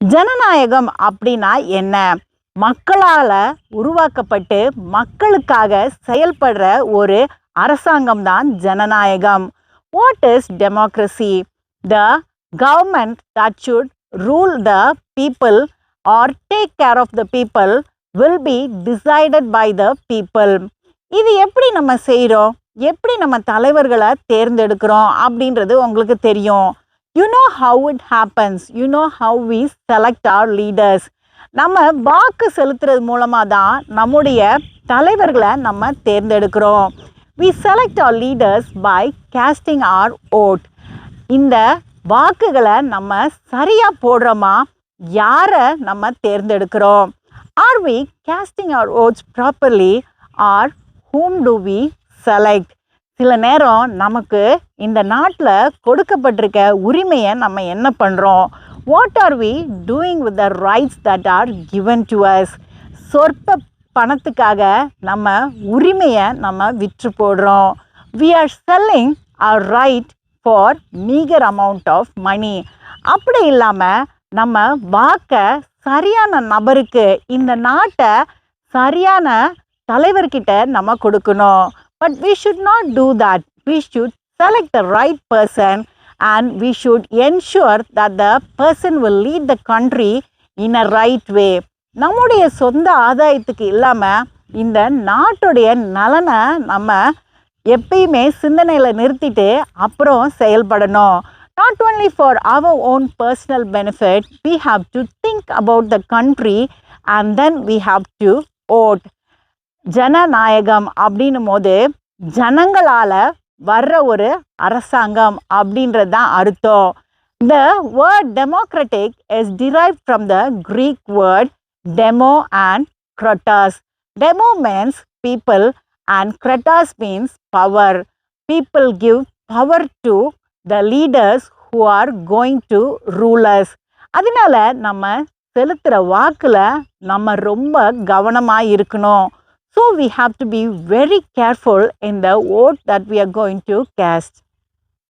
ஜனநாயகம் அப்படின்னா என்ன? மக்களால் உருவாக்கப்பட்டு மக்களுக்காக செயல்படுற ஒரு அரசாங்கம் தான் ஜனநாயகம். What is democracy the government that should rule the people or take care of the people will be decided by the people இது எப்படி நம்ம செய்கிறோம் எப்படி நம்ம தலைவர்களை தேர்ந்தெடுக்கிறோம்? அப்படின்றது உங்களுக்கு தெரியும். You know how it happens you know how we select our leaders நம்ம வாக்கு செலுத்துறது மூலமாக தான் நம்முடைய தலைவர்களை நம்ம தேர்ந்தெடுக்கிறோம். We select our leaders by casting our vote இந்த வாக்குகளை நம்ம சரியாக போடுறோமா? யாரை நம்ம தேர்ந்தெடுக்கிறோம்? Are we casting our votes properly or whom do we select சில நேரம் நமக்கு இந்த நாட்டில் கொடுக்கப்பட்டிருக்க உரிமையை நம்ம என்ன பண்ணுறோம் what are we doing with the rights that are given to us சொற்ப பணத்துக்காக நம்ம உரிமையை நம்ம விற்று போடுறோம். We are selling our right for meagre amount of money அப்படி இல்லாமல் நம்ம வாக்கை சரியான நபருக்கு இந்த நாட்டை சரியான தலைவர்கிட்ட நம்ம கொடுக்கணும். But we should not do that We should select the right person and we should ensure that the person will lead the country in a right way நம்முடைய சொந்த ஆதாயத்துக்கு இல்லாமல் இந்த நாட்டுடைய நலனை நம்ம எப்பயுமே சிந்தனையில் நிறுத்திட்டு அப்புறம் செயல்படணும் not only for our own personal benefit we have to think about the country and then we have to vote ஜனநாயகம் அப்படின்னும் போது ஜனங்களால் வர்ற ஒரு அரசாங்கம் அப்படின்றது தான் அர்த்தம் the word democratic is derived from the Greek word demo and kratos demo means people and kratos means power people give power to the leaders who are going to rulers அதனால நம்ம செலுத்துகிற வாக்கில் நம்ம ரொம்ப கவனமாக இருக்கணும் so we have to be very careful in the vote that we are going to cast.